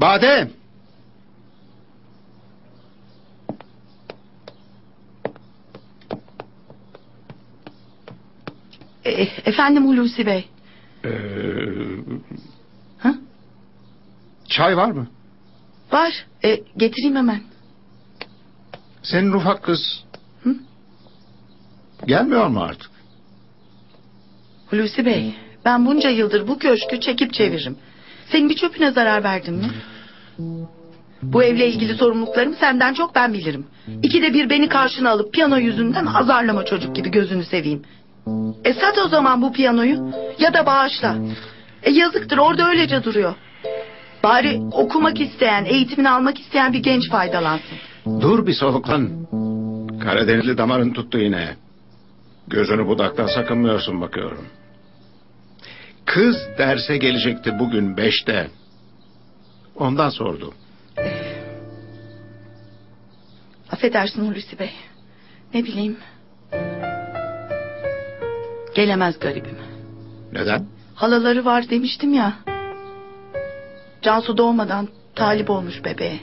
Bade! E, efendim Hulusi Bey. Ee, Ha? çay var mı? Var. E, getireyim hemen. Senin ufak kız... Hı? Gelmiyor mu artık? Hulusi Bey, ben bunca yıldır bu köşkü çekip çeviririm. Senin bir çöpüne zarar verdim mi? Bu evle ilgili sorumluluklarımı senden çok ben bilirim. İkide bir beni karşına alıp piyano yüzünden azarlama çocuk gibi gözünü seveyim. E sat o zaman bu piyanoyu ya da bağışla. E yazıktır orada öylece duruyor. Bari okumak isteyen, eğitimini almak isteyen bir genç faydalansın. Dur bir soluklan. Karadenizli damarın tuttu yine. Gözünü budaktan sakınmıyorsun bakıyorum. Kız derse gelecekti bugün beşte. Ondan sordu. Affedersin Hulusi Bey. Ne bileyim. Gelemez garibim. Neden? Halaları var demiştim ya. Cansu doğmadan talip olmuş bebeğe.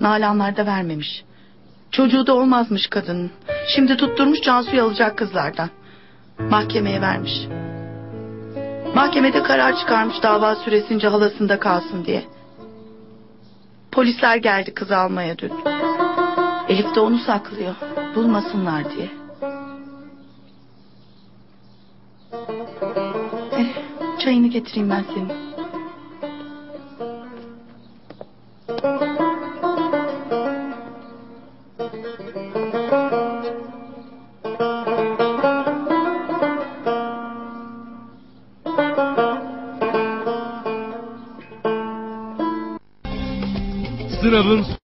Nalanlar da vermemiş. Çocuğu da olmazmış kadının. Şimdi tutturmuş Cansu'yu alacak kızlardan. Mahkemeye vermiş. Mahkemede karar çıkarmış dava süresince halasında kalsın diye. Polisler geldi kızı almaya dün. Elif de onu saklıyor. Bulmasınlar diye. Eh, çayını getireyim ben senin. Netherlands.